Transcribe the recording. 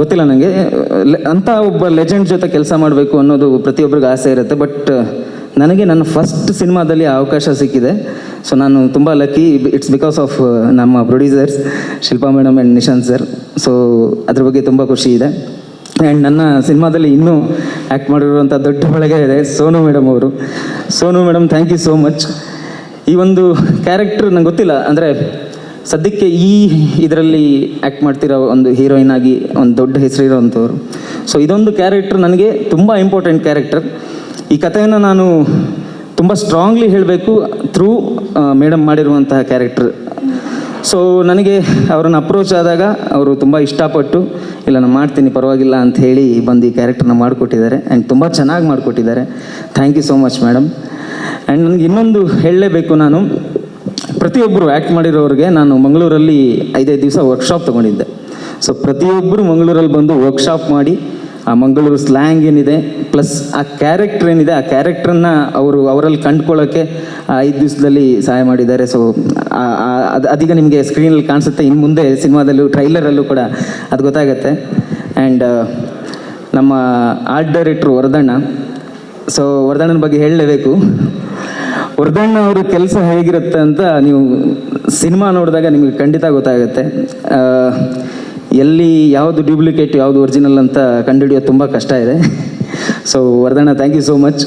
ಗೊತ್ತಿಲ್ಲ ನನಗೆ ಅಂಥ ಒಬ್ಬ ಲೆಜೆಂಡ್ ಜೊತೆ ಕೆಲಸ ಮಾಡಬೇಕು ಅನ್ನೋದು ಪ್ರತಿಯೊಬ್ಬರಿಗೂ ಆಸೆ ಇರುತ್ತೆ. ಬಟ್ ನನಗೆ ನನ್ನ ಫಸ್ಟ್ ಸಿನಿಮಾದಲ್ಲಿ ಅವಕಾಶ ಸಿಕ್ಕಿದೆ. ಸೊ ನಾನು ತುಂಬ ಲಕ್ಕಿ ಇಟ್ಸ್ ಬಿಕಾಸ್ ಆಫ್ ನಮ್ಮ producers Shilpa madam and Nishant sir so ಅದ್ರ ಬಗ್ಗೆ ತುಂಬ ಖುಷಿ ಇದೆ. ಆ್ಯಂಡ್ ನನ್ನ ಸಿನಿಮಾದಲ್ಲಿ ಇನ್ನೂ ಆ್ಯಕ್ಟ್ ಮಾಡಿರುವಂಥ ದೊಡ್ಡ ಬಳಗ ಇದೆ ಸೋನು ಮೇಡಮ್ ಅವರು. Sonu madam thank you so much ಈ ಒಂದು ಕ್ಯಾರೆಕ್ಟ್ರ್ ನಂಗೆ ಗೊತ್ತಿಲ್ಲ. ಅಂದರೆ ಸದ್ಯಕ್ಕೆ ಈ ಇದರಲ್ಲಿ ಆ್ಯಕ್ಟ್ ಮಾಡ್ತಿರೋ ಒಂದು ಹೀರೋಯಿನ್ ಆಗಿ, ಒಂದು ದೊಡ್ಡ ಹೆಸರಿರೋವಂಥವ್ರು. ಸೊ ಇದೊಂದು ಕ್ಯಾರೆಕ್ಟರ್ ನನಗೆ ತುಂಬ ಇಂಪಾರ್ಟೆಂಟ್ ಕ್ಯಾರೆಕ್ಟರ್ ಈ ಕಥೆಯನ್ನು ನಾನು ತುಂಬ ಸ್ಟ್ರಾಂಗ್ಲಿ ಹೇಳಬೇಕು ಥ್ರೂ ಮೇಡಮ್ ಮಾಡಿರುವಂತಹ ಕ್ಯಾರೆಕ್ಟರ್ ಸೊ ನನಗೆ ಅವ್ರನ್ನ ಅಪ್ರೋಚ್ ಆದಾಗ ಅವರು ತುಂಬ ಇಷ್ಟಪಟ್ಟು, ಇಲ್ಲ, ನಾನು ಮಾಡ್ತೀನಿ, ಪರವಾಗಿಲ್ಲ ಅಂತ ಹೇಳಿ ಬಂದು ಈ ಕ್ಯಾರೆಕ್ಟರ್ನ ಮಾಡಿಕೊಟ್ಟಿದ್ದಾರೆ. ಆ್ಯಂಡ್ ತುಂಬ ಚೆನ್ನಾಗಿ ಮಾಡಿಕೊಟ್ಟಿದ್ದಾರೆ. Thank you so much madam and ನನಗೆ ಇನ್ನೊಂದು ಹೇಳಲೇಬೇಕು ನಾನು. ಪ್ರತಿಯೊಬ್ಬರು ಆ್ಯಕ್ಟ್ ಮಾಡಿರೋರಿಗೆ ನಾನು ಮಂಗಳೂರಲ್ಲಿ ಐದೈದು ದಿವಸ ವರ್ಕ್ಶಾಪ್ ತೊಗೊಂಡಿದ್ದೆ. ಸೊ ಪ್ರತಿಯೊಬ್ಬರು ಮಂಗಳೂರಲ್ಲಿ ಬಂದು ವರ್ಕ್ಶಾಪ್ ಮಾಡಿ, ಆ ಮಂಗಳೂರು ಸ್ಲ್ಯಾಂಗ್ ಏನಿದೆ ಪ್ಲಸ್ ಆ ಕ್ಯಾರೆಕ್ಟರ್ ಏನಿದೆ, ಆ ಕ್ಯಾರೆಕ್ಟ್ರನ್ನು ಅವರು ಅವರಲ್ಲಿ ಕಂಡ್ಕೊಳ್ಳೋಕ್ಕೆ ಐದು ದಿವಸದಲ್ಲಿ ಸಹಾಯ ಮಾಡಿದ್ದಾರೆ. ಸೊ ಅದು, ಅದೀಗ ನಿಮಗೆ ಸ್ಕ್ರೀನಲ್ಲಿ ಕಾಣಿಸುತ್ತೆ. ಇನ್ನು ಮುಂದೆ ಸಿನಿಮಾದಲ್ಲೂ ಟ್ರೈಲರಲ್ಲೂ ಕೂಡ ಅದು ಗೊತ್ತಾಗುತ್ತೆ. ಆ್ಯಂಡ್ ನಮ್ಮ ಆರ್ಟ್ ಡೈರೆಕ್ಟ್ರು ವರದಣ್ಣ. ಸೊ ವರದಣ್ಣನ ಬಗ್ಗೆ ಹೇಳಲೇಬೇಕು. ವರದಣ್ಣ ಅವ್ರ ಕೆಲಸ ಹೇಗಿರುತ್ತೆ ಅಂತ ನೀವು ಸಿನಿಮಾ ನೋಡಿದಾಗ ನಿಮಗೆ ಖಂಡಿತ ಗೊತ್ತಾಗುತ್ತೆ. ಎಲ್ಲಿ ಯಾವುದು ಡ್ಯೂಪ್ಲಿಕೇಟ್ ಯಾವುದು ಒರಿಜಿನಲ್ ಅಂತ ಕಂಡುಹಿಡಿಯೋದು ತುಂಬ ಕಷ್ಟ ಇದೆ. So Vardhanna thank you so much